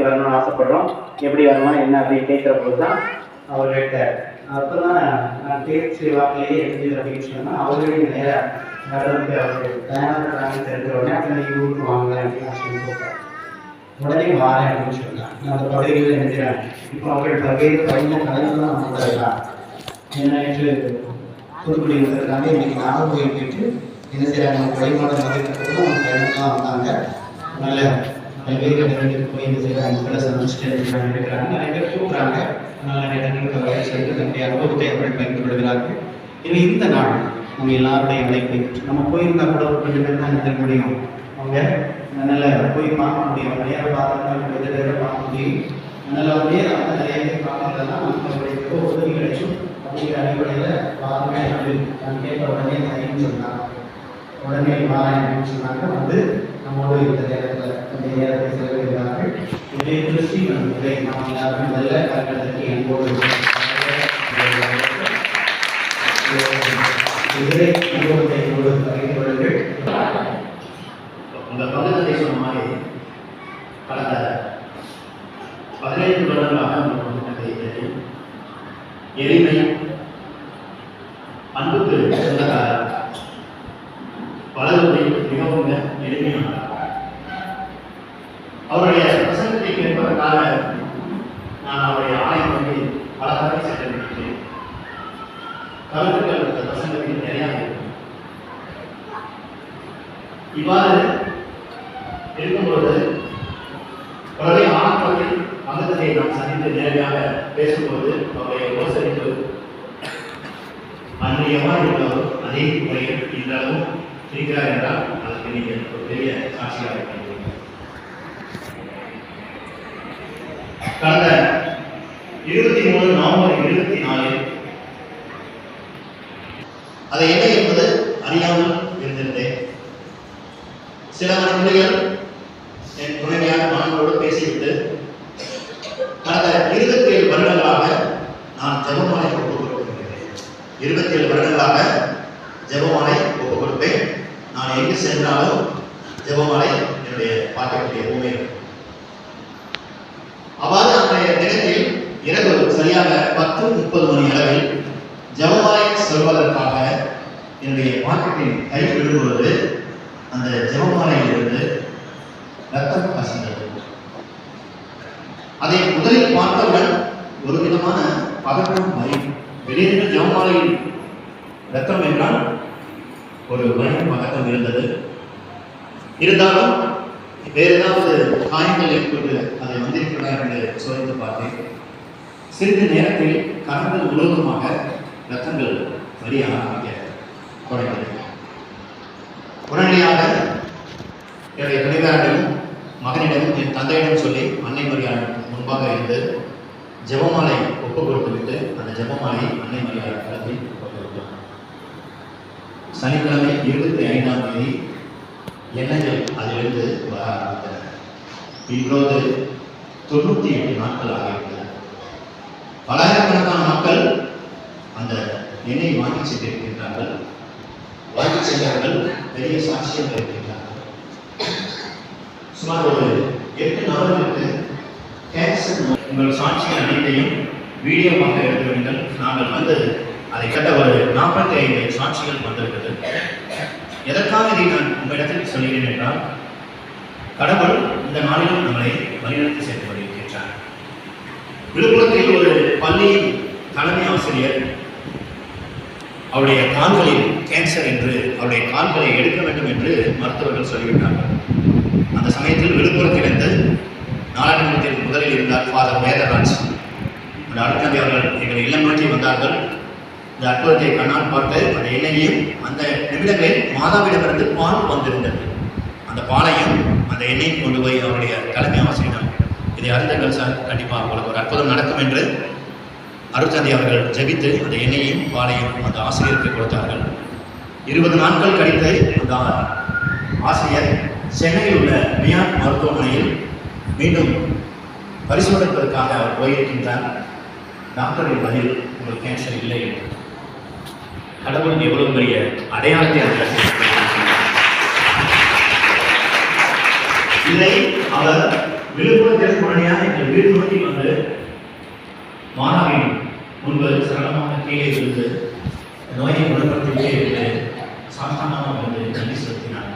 வரணும்னு ஆசைப்படுறோம். எப்படி வரணும் என்ன அப்படின்னு கேட்குற போது தான் அவர்கிட்ட அப்போ தான் நான் தேர்ச்சி வாக்கிலேயே எழுதி அப்படின்னு சொன்னால் அவர்களே நேராக நடந்து அவர்கள் தயாராக தெரிஞ்ச உடனே அப்போ ஊருக்கு வாங்க அப்படின்னு சொல்லி போட்டேன் உடனே வாரேன் அப்படின்னு சொன்னான் நான் அந்த பகுதியில் நினைக்கிறேன். இப்போ அவர்கள் பல்வேறு கலைஞ கலைஞர்கள் நம்ம என்ன என்று தூத்துக்குடி வந்திருக்காங்க இன்னைக்கு நாகர்கோவில் போயிட்டு என்ன செய்யறாங்க வழிபாடு மதிப்பு அவங்க தான் வந்தாங்க. நல்ல பல்வேறு இடங்களுக்கு போய் என்ன செய்யறாங்க மக்களை சந்திச்சுட்டு இருக்கிறாங்க இருக்கிறாங்க நிறைய பேர் கூப்பிட்றாங்க. நிறைய இடங்களுக்கு வரை சென்று தன்னுடைய அனுபவத்தை அவர்கள் பயன்படுத்துகிறார்கள். இது இந்த நாள் நம்ம எல்லாருடைய அழைப்பு நம்ம போயிருந்தா கூட ஒரு கொஞ்சம் பேர் தான் இருக்க முடியும். அவங்க நல்ல போய் பார்க்க முடியும். நிறையா பார்த்தாங்க பார்த்தோம்னா நிறைய பார்க்க முடியும். நல்ல வந்து அந்த நிறைய பேர் பார்க்கறதெல்லாம் நம்மளுடைய உதவி கிடைக்கும் அப்படிங்கிற அடிப்படையில் பாருங்க அப்படின்னு நான் கேட்ட உடனே சரின்னு சொன்னாங்க. உடனே மாறேன் அப்படின்னு சொன்னாங்க. வந்து நம்மோடு இந்த நேரத்தில் கொஞ்ச நேரத்தை செலவிடுகிறார்கள். இதே திருஷ்டி வந்து நாம் எல்லாருமே நல்ல கருக்கடலுக்கு அன்போடு இதிலே அனுபவத்தை என்னோடு பகிர்ந்து கொள்ளுங்கள். உங்கள் சொன்ன மாதிரி கடந்த பதினைந்து வருடங்களாக குடும்பத்தை எளிமை அன்புக்கு சொந்தக்காரர் அவருடைய பிரசங்கத்தை கேட்பதற்காக நான் அவருடைய ஆலயம் வந்து அழகாக சென்றேன் கருத்துக்கள் அந்த பிரசங்கத்தில் நிறையா இவ்வாறு இருக்கும்பொழுது அவருடைய ஆரம்பத்தில் அங்கத்தை நாம் சந்தித்து நேரடியாக பேசும்போது அவருடைய யோசனைக்கு அந்நியமாக இருந்தாலும் அதே முறையில் இன்றளவும் இருக்கிறார் என்றால் அதற்கு நீங்கள் ஒரு பெரிய சாட்சியாக இருக்கிறீர்கள் கடந்த இருபத்தி மூணு நவம்பர் இருபத்தி நாலில் அதை என்ன என்பது அறியாமல் இருந்திருந்தேன். சில மணித்துளிகள் என் துணைவியார் மகனோடு பேசிவிட்டு கடந்த இருபத்தி ஏழு வருடங்களாக நான் ஜெபமாலை ஒப்புக் கொடுத்திருக்கிறேன் இருபத்தி ஏழு வருடங்களாக ஜெபமாலை ஒப்புக் கொடுப்பேன் நான் எங்கு சென்றாலும் ஜெபமாலை என்னுடைய பார்க்கக்கூடிய உண்மை அவ்வாறு அன்றைய தினத்தில் இரவு சரியாக பத்து முப்பது மணி அளவில் ஜெபமாலை சொல்வதற்காக என்னுடைய பாக்கெட்டில் கை விடும்பொழுது அந்த ஜவமாலையிலிருந்து ரத்தம் கசிந்தது. அதை முதலில் பார்த்தவுடன் ஒரு விதமான பதட்டம் பயம் வெளியிட்ட ஜெபமாலையில் ரத்தம் என்றால் ஒரு பயம் பதட்டம் இருந்தது. இருந்தாலும் வேறு ஏதாவது காயங்கள் ஏற்பட்டு அதை வந்திருக்கிறதா என்று சோதித்து பார்த்தேன். சிறிது நேரத்தில் கரங்கள் முழுவதுமாக ரத்தங்கள் வரிய ஆரம்பிக்க தொடங்கியது. உடனடியாக என்னுடைய துணைவியாரிடம் மகனிடம் என் தந்தையிடம் சொல்லி அன்னை மரியாதை முன்பாக இருந்து ஜெபமாலை ஒப்புக் கொடுத்துவிட்டு அந்த ஜெபமாலை அன்னை மரியாதை கலந்து ஒப்புக் சனிக்கிழமை இருபத்தி ஐந்தாம் தேதி எண்ணங்கள் அதிலிருந்து வர ஆரம்பித்தன. இப்போது தொண்ணூற்றி எட்டு நாட்கள் ஆகிவிட்டது பலாயிரக்கணக்கான மக்கள் அந்த எண்ணெய் வாங்கி சென்றிருக்கின்றார்கள். வாங்கி சென்றவர்கள் பெரிய சாட்சியம் இருக்கின்றார்கள். சுமார் ஒரு எட்டு நபர்களுக்கு கேன்சர் உங்கள் சாட்சிகள் அனைத்தையும் வீடியோவாக எடுக்க வேண்டும். நாங்கள் வந்தது அதை கட்ட ஒரு நாற்பத்தி ஐந்து சாட்சிகள் வந்திருக்கிறது எதற்காக இதை நான் உங்களிடத்தில் சொல்கிறேன் என்றால் கடவுள் இந்த நாளிலும் நம்மளை வழிநடத்தி சேர்த்து வருகின்றார் விழுப்புரத்தில் தலைமை ஆசிரியர் அவருடைய கால்களில் கேன்சர் என்று அவருடைய கால்களை எடுக்க வேண்டும் என்று மருத்துவர்கள் சொல்லிவிட்டார்கள். அந்த சமயத்தில் விழுப்புரத்திலிருந்து நாடாளுமன்றத்தில் முதலில் இருந்தார் ஃபாதர் வேதராஜ். அந்த அடுத்தந்தி அவர்கள் எங்கள் இல்லம் நோக்கி வந்தார்கள். இந்த அற்புதத்தை கண்ணால் பார்த்து அந்த எண்ணெயையும் அந்த நிமிடங்களில் மாதாவிடமிருந்து பால் வந்திருந்தது. அந்த பாலையும் அந்த எண்ணெயும் கொண்டு போய் அவருடைய தலைமை ஆசிரியர் இதை அறிந்தங்கள் சார் கண்டிப்பாக உங்களுக்கு ஒரு அற்புதம் நடக்கும் என்று அருட்தந்தை அவர்கள் ஜபித்து அந்த எண்ணெயையும் பாலையும் அந்த ஆசிரியருக்கு கொடுத்தார்கள். இருபது நாட்கள் கழித்து அந்த ஆசிரியர் சென்னையில் உள்ள மியான் மருத்துவமனையில் மீண்டும் பரிசோதிப்பதற்காக அவர் போயிருக்கின்றார். டாக்டரின் பதில் உங்களுக்கு கேன்சர் இல்லை என்று. கடவுள் எவ்வளவு பெரிய அடையாளத்தை அந்த இதை அவர் விழுப்புரத்தில் உடனடியாக எங்கள் வீடு நோக்கி வந்து மாணவின் முன்பு சரளமாக கீழே விழுந்து நோயை குணப்படுத்திவிட்டே இருந்து சாஸ்தானமாக வந்து நன்றி செலுத்தினார்.